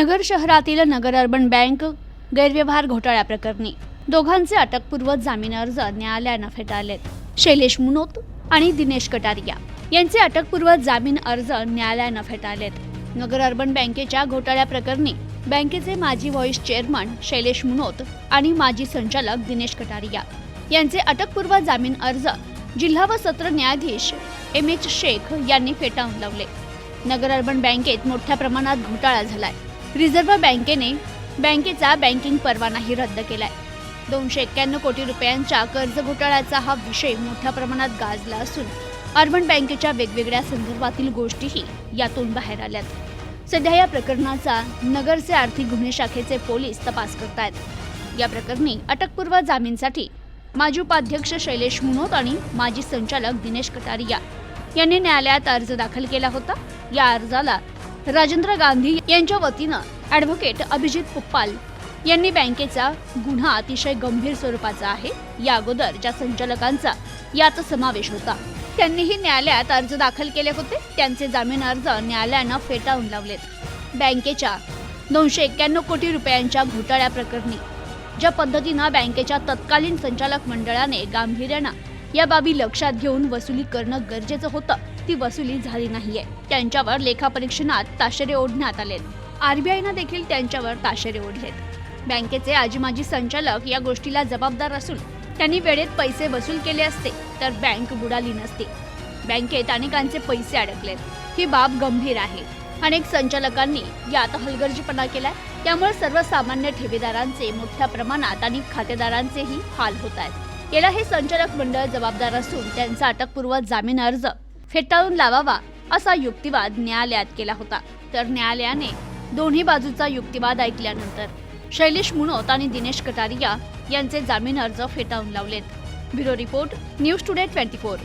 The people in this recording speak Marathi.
नगर शहरातील नगर अर्बन बँक गैरव्यवहार घोटाळ्याप्रकरणी दोघांचे अटकपूर्व जामीन अर्ज न्यायालयानं फेटाळलेत. शैलेश मुनोत आणि दिनेश कटारिया यांचे अटकपूर्व जामीन अर्ज न्यायालयानं फेटाळलेत. नगर अर्बन बँकेच्या घोटाळ्या प्रकरणी बँकेचे माजी व्हॉइस चेअरमन शैलेश मुनोत आणि माजी संचालक दिनेश कटारिया यांचे अटकपूर्व जामीन अर्ज जिल्हा व सत्र न्यायाधीश एम एच शेख यांनी फेटाळून लावले. नगर अर्बन बँकेत मोठ्या प्रमाणात घोटाळा झालाय. रिझर्व्ह बँकेने बँकेचा बँकिंग परवानाही रद्द केलाय. दोनशे एक्क्याण्णव कोटी रुपयांच्या कर्ज घोटाळ्याचा हा विषय मोठ्या प्रमाणात गाजला असून अर्बन बँकेच्या वेगवेगळ्या संदर्भातील गोष्टीही यातून बाहेर आल्यात. सध्या या प्रकरणाचा नगरचे आर्थिक गुन्हे शाखेचे पोलीस तपास करतायत. या प्रकरणी अटकपूर्व जामीनसाठी माजी उपाध्यक्ष शैलेश मुनोत आणि माजी संचालक दिनेश कटारिया यांनी न्यायालयात अर्ज दाखल केला होता. या अर्जाला राजेंद्र गांधी यांच्या वतीनं ॲडव्होकेट अभिजित पुप्पाल यांनी बँकेचा गुन्हा अतिशय गंभीर स्वरूपाचा आहे. या अगोदर ज्या संचालकांचा यात समावेश होता त्यांनीही न्यायालयात अर्ज दाखल केले होते. त्यांचे जामीन अर्ज न्यायालयानं फेटाळून लावलेत. बँकेच्या दोनशे एक्क्याण्णव कोटी रुपयांच्या घोटाळ्या प्रकरणी ज्या पद्धतीनं बँकेच्या तत्कालीन संचालक मंडळाने गांभीर्यानं या बाबी लक्षात घेऊन वसुली करणं गरजेचं होतं. ती वसुली झाली नाहीये. त्यांच्यावर लेखापरीक्षणात ताशेरे ओढण्यात आले. आरबीआयनं देखील त्यांच्यावर ताशेरे ओढलेत. बँकेचे आजी माजी संचालक या गोष्टीला जबाबदार असून त्यांनी वेळेत पैसे वसूल केले असते तर बँक बुडाली नसती. बँकेत अनेकांचे पैसे अडकलेत. ही बाब गंभीर आहे. अनेक संचालकांनी यात हलगर्जीपणा केलाय. त्यामुळे सर्वसामान्य ठेवीदारांचे मोठ्या प्रमाणात आणि खातेदारांचेही हाल होत आहेत. याला हे संचालक मंडळ जबाबदार असून त्यांचा अटकपूर्व जामीन अर्ज फेटाळून लावावा असा युक्तिवाद न्यायालयात केला होता. तर न्यायालयाने दोन्ही बाजूचा युक्तिवाद ऐकल्यानंतर शैलेश मुनोत आणि दिनेश कटारिया यांचे जामीन अर्ज फेटाळून लावलेत. Bureau report news today twenty four.